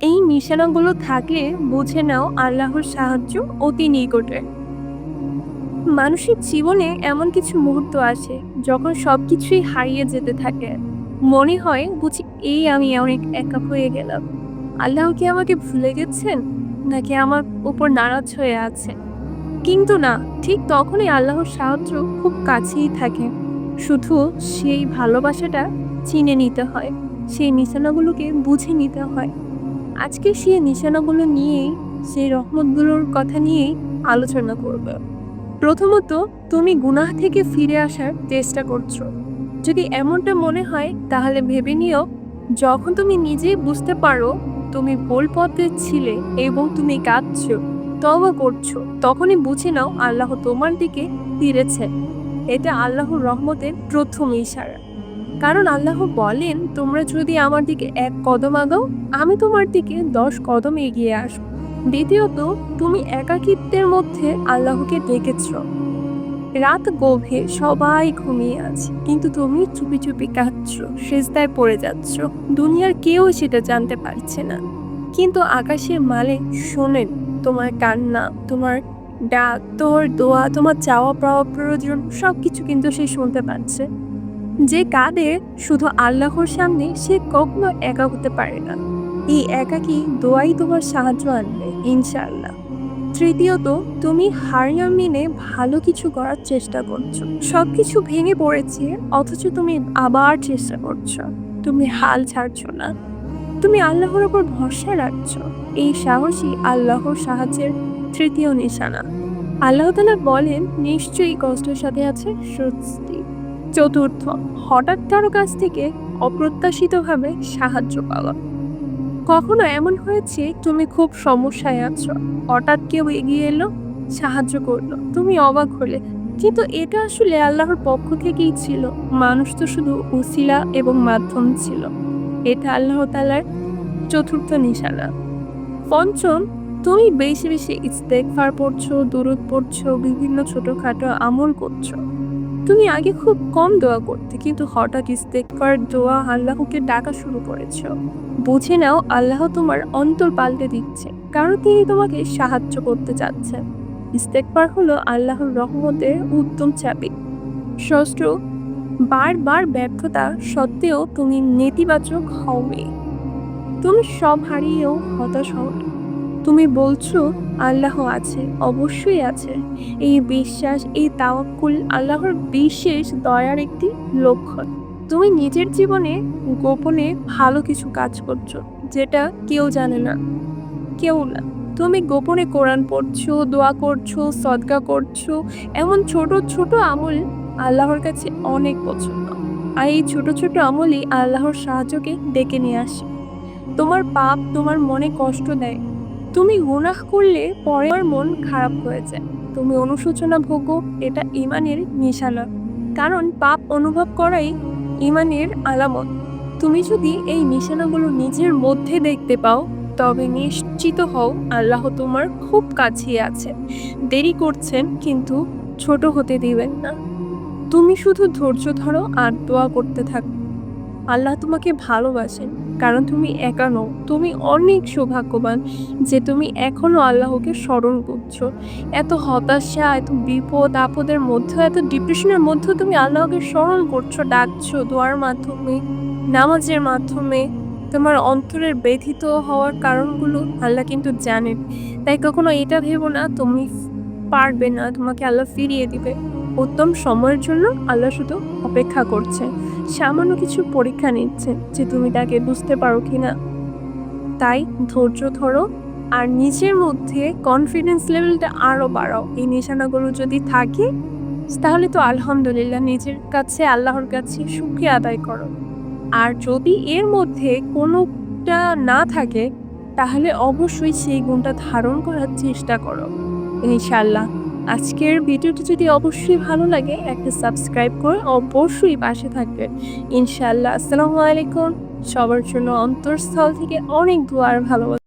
এই নিশানাগুলো থাকলে বুঝে নাও আল্লাহর সাহায্য অতি নিকটে। মানসিক জীবনে এমন কিছু মুহূর্ত আসে যখন সব কিছুই হারিয়ে যেতে থাকে। মনে হয় বুঝি এই আমি অনেক একা হয়ে গেলাম। আল্লাহ কি আমাকে ভুলে গেছেন? নাকি আমার উপর নারাজ হয়ে আছে কিন্তু না, ঠিক তখনই আল্লাহর সাহায্য খুব কাছেই থাকে। শুধু সেই ভালোবাসাটা চিনে নিতে হয়, সেই নিশানাগুলোকে বুঝে নিতে হয়। আজকে সেই নিশানাগুলো নিয়েই, সেই রহমতগুলোর কথা নিয়েই আলোচনা করবে। প্রথমত, তুমি গুনাহ থেকে ফিরে আসার চেষ্টা করছ। যদি এমনটা মনে হয়, তাহলে ভেবে নিও, যখন তুমি নিজেই বুঝতে পারো, তুমি ভুল পথে ছিলে এবং তুমি কাঁদছো তবা করছ, তখনই বুঝে নাও আল্লাহ তোমার দিকে ফিরেছে এটা আল্লাহর রহমতের প্রথম ইশারা। কারণ আল্লাহ বলেন, তোমরা যদি আমার দিকে এক কদম আগাও, আমি তোমার দিকে দশ কদম এগিয়ে আসব। দ্বিতীয়ত, তুমি একাকিত্বের মধ্যে আল্লাহকে ডেকেছ। রাত গভীর, সবাই ঘুমিয়ে আছে। কিন্তু তুমি চুপি চুপি কাঁদছ, সেজদায় পড়ে যাচ্ছ। দুনিয়ার কেউ সেটা জানতে পারছে না। কিন্তু আকাশের মালে, শোনেন, তোমার কান্না, তোমার ডাক, তোর দোয়া, তোমার চাওয়া পাওয়া প্রয়োজন সব কিছু কিন্তু সে শুনতে পাচ্ছে। যে কাঁদে, শুধু আল্লাহর সামনে সে কখনো একা হতে পারে না। এই একাকি দোয়াই তোমার সাহায্য আনবে, ইনশাআল্লাহ। তৃতীয়ত, তুমি হার না মেনে ভালো কিছু করার চেষ্টা করছ। সব কিছু ভেঙে পড়েছে, অথচ তুমি আবার চেষ্টা করছ। তুমি হাল ছাড়ছো না। তুমি আল্লাহর ওপর ভরসা রাখছো। এই সাহসী আল্লাহর সাহায্যের তৃতীয় নিশানা। আল্লাহ তালা বলেন, নিশ্চয়ই কষ্টের সাথে আছে স্বস্তি চতুর্থ, হঠাৎ কারও কাছ থেকে অপ্রত্যাশিতভাবে সাহায্য পাওয়া। কখনো এমন হয়েছে, তুমি খুব সমস্যায় আছো। হঠাৎ কেউ এগিয়ে এলো, সাহায্য করল। তুমি অবাক হলে। কিন্তু এটা আসলে আল্লাহর পক্ষ থেকেই ছিল। মানুষ তো শুধু উসিলা এবং মাধ্যম ছিল। এটা আল্লাহ তালার চতুর্থ নিশানা। পঞ্চম, তুমি বেশি বেশি ইস্তেকফার পড়ছো দূরত পড়ছো, বিভিন্ন ছোটোখাটো আমল করছ। তুমি আগে খুব কম দোয়া করতে, কিন্তু হঠাৎ ইস্তেকফার দোয়া আল্লাহকে ডাকা শুরু করেছ। বুঝে নাও, আল্লাহ তোমার অন্তর পাল্টে দিচ্ছে, কারণ তিনি তোমাকে সাহায্য করতে চাচ্ছেন ইস্তেকবার হলো আল্লাহর রহমতের উত্তম চাবি। ষষ্ঠ বারবার ব্যর্থতা সত্ত্বেও তুমি নেতিবাচক হওনি। তুমি সব হারিয়েও হতাশ হও। তুমি বলছো আল্লাহ আছে, অবশ্যই আছে। এই বিশ্বাস, এই তাওয়াক্কুল আল্লাহর বিশেষ দয়ার একটি লক্ষণ। তুমি নিজের জীবনে গোপনে ভালো কিছু কাজ করছ, যেটা কেউ জানে না। কেউ না। তুমি গোপনে কোরআন পড়ছো, দোয়া করছ, সদকা করছ, এমন ছোট ছোট আমল আল্লাহর কাছে অনেক পছন্দ। আর এই ছোট ছোট আমলই আল্লাহর সাহায্যকে ডেকে নিয়ে আসে। তোমার পাপ তোমার মনে কষ্ট দেয়। তুমি গুনাহ করলে পরে মন খারাপ হয়ে যায়। তুমি অনুশোচনা ভোগো এটা ইমানের নিশানা। কারণ পাপ অনুভব করাই ইমানের আলামত। তুমি যদি এই নিশানাগুলো নিজের মধ্যে দেখতে পাও, তবে নিশ্চিত হও আল্লাহ তোমার খুব কাছে আছে। দেরি করছেন, কিন্তু ছোট হতে দিবেন না। তুমি শুধু ধৈর্য ধরো আর দোয়া করতে থাকো। আল্লাহ তোমাকে ভালোবাসেন। কারণ তুমি একা নও, তুমি অনেক সৌভাগ্যবান যে তুমি এখনও আল্লাহকে স্মরণ করছ। এত হতাশা, এত বিপদ, আপদের মধ্যে, এত ডিপ্রেশনের মধ্যেও তুমি আল্লাহকে স্মরণ করছ, ডাকছো, দোয়ার মাধ্যমে, নামাজের মাধ্যমে। তোমার অন্তরের ব্যথিত হওয়ার কারণগুলো আল্লাহ কিন্তু জানেন। তাই কখনো এটা ভেবো না, তুমি পারবে না, তোমাকে আল্লাহ ফিরিয়ে দিবে। উত্তম সময়ের জন্য আল্লাহ শুধু অপেক্ষা করছে। সামান্য কিছু পরীক্ষা নিচ্ছে যে তুমি তাকে বুঝতে পারো কি না তাই ধৈর্য ধরো আর নিজের মধ্যে কনফিডেন্স লেভেলটা আরও বাড়াও। এই নিশানাগুলো যদি থাকে, তাহলে তো আলহামদুলিল্লাহ নিজের কাছে, আল্লাহর কাছে সুখে আদায় করো। আর যদি এর মধ্যে কোনোটা না থাকে, তাহলে অবশ্যই সেই গুণটা ধারণ করার চেষ্টা করো। ইনশাল্লাহ আজকের ভিডিওটি যদি অবশ্যই ভালো লাগে, একটা সাবস্ক্রাইব করে অবশ্যই পাশে থাকবেন। ইনশাল্লাহ আসসালামু আলাইকুম। সবার জন্য অন্তরস্থল থেকে অনেক দোয়ার ভালোবাসা।